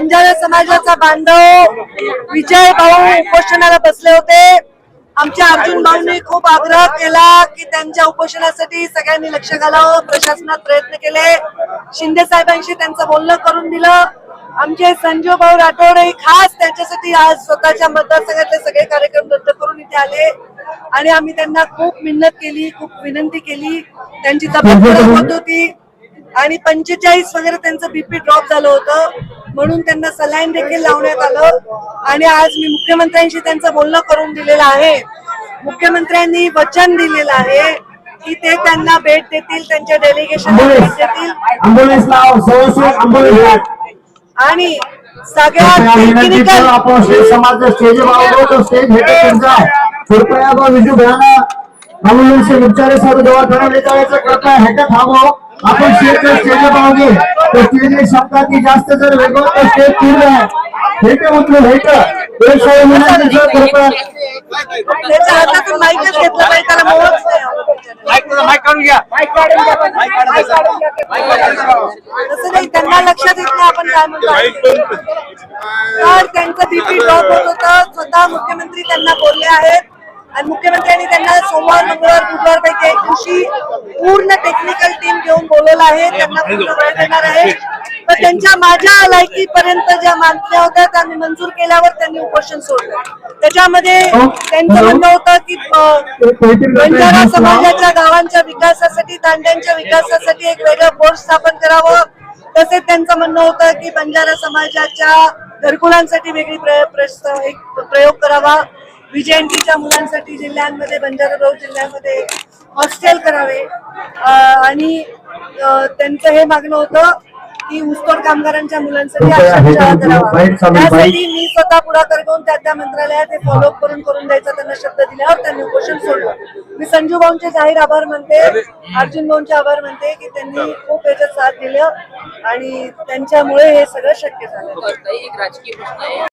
बंजारा समाजाचा बांधव विजय भाऊ उपोषणाला बसले होते. आमच्या अर्जुन भाऊंनी खूप आग्रह केला की त्यांच्या उपोषणासाठी सगळ्यांनी लक्ष घालावं प्रशासनात प्रयत्न केले. शिंदे साहेबांशी त्यांचं बोलणं करून दिलं. आमचे संजीव भाऊ राठोड हे खास त्यांच्यासाठी आज स्वतःच्या मतदारसंघातले सगळे कार्यक्रम रद्द करून इथे आले. आणि आम्ही त्यांना खूप मिन्नत केली खूप विनंती केली. त्यांची तब्येत होत होती. आणि पंचेचाळीस वगैरे त्यांचं बीपी ड्रॉप झालं होतं. म्हणून त्यांना सलाईन देखील लावण्यात आलं. आणि आज मी मुख्यमंत्र्यांशी त्यांचं बोलणं करून दिलेलं आहे. मुख्यमंत्र्यांनी वचन दिलेलं आहे की ते त्यांना भेट देतील त्यांच्या डेलिगेशनला भेट देतील. आणि गो विजू भयाना आपण स्टेजचं स्टेज पाहूगे तो स्टेज एक शब्दात की जास्त जर वेगळं तर स्टेज पूर्ण आहे. हेटे म्हटलं हेट. एक सोय विनंती सर कृपया त्याच्या हातातून माईकच घेतलं पाहिजे त्याला मोहच नाही माईक काढून घ्या. तसं नाही त्यांना लक्षात येत नाही आपण काय म्हणतो. तर त्यांचं बीपी ड्रॉप होत होतं. स्वतः मुख्यमंत्री त्यांना बोलले आहेत. आणि मुख्यमंत्र्यांनी त्यांना सोमवार मंगळवार बुधवार पैकी एक दिवशी पूर्ण टेक्निकल टीम घेऊन बोलवलं आहे त्यांना पूर्ण वेळ देणार आहे. तर त्यांच्या माझ्या लायकीपर्यंत ज्या मागण्या होत्या त्या मी मंजूर केल्यावर त्यांनी उपोषण सोडलं. त्याच्यामध्ये त्यांचं म्हणणं होतं की बंजारा समाजाच्या गावांच्या विकासासाठी तांड्यांच्या विकासासाठी एक वेगळं बोर्ड स्थापन करावं. तसेच त्यांचं म्हणणं होतं की बंजारा समाजाच्या घरकुलांसाठी वेगळी प्रय- प्रस्ताव एक प्रयोग करावा. विजयंतीच्या मुलांसाठी जिल्ह्यांमध्ये बंजारा रोड जिल्ह्यामध्ये हॉस्टेल करावे. आणि त्यांचं हे मागणं होतं की ऊसतोड कामगारांच्या मुलांसाठी करावा. बाईट. त्यासाठी मी स्वतः पुढाकार घेऊन त्या त्या मंत्रालयात हे फॉलोअप करून करून द्यायचा त्यांना शब्द दिल्यावर त्यांनी उपोषण सोडलं. मी संजू भाऊंचे जाहीर आभार मानते अर्जुन भाऊंचे आभार मानते की त्यांनी खूप याच्यात साथ दिलं आणि त्यांच्यामुळे हे सगळं शक्य झालं. एक राजकीय प्रश्न आहे.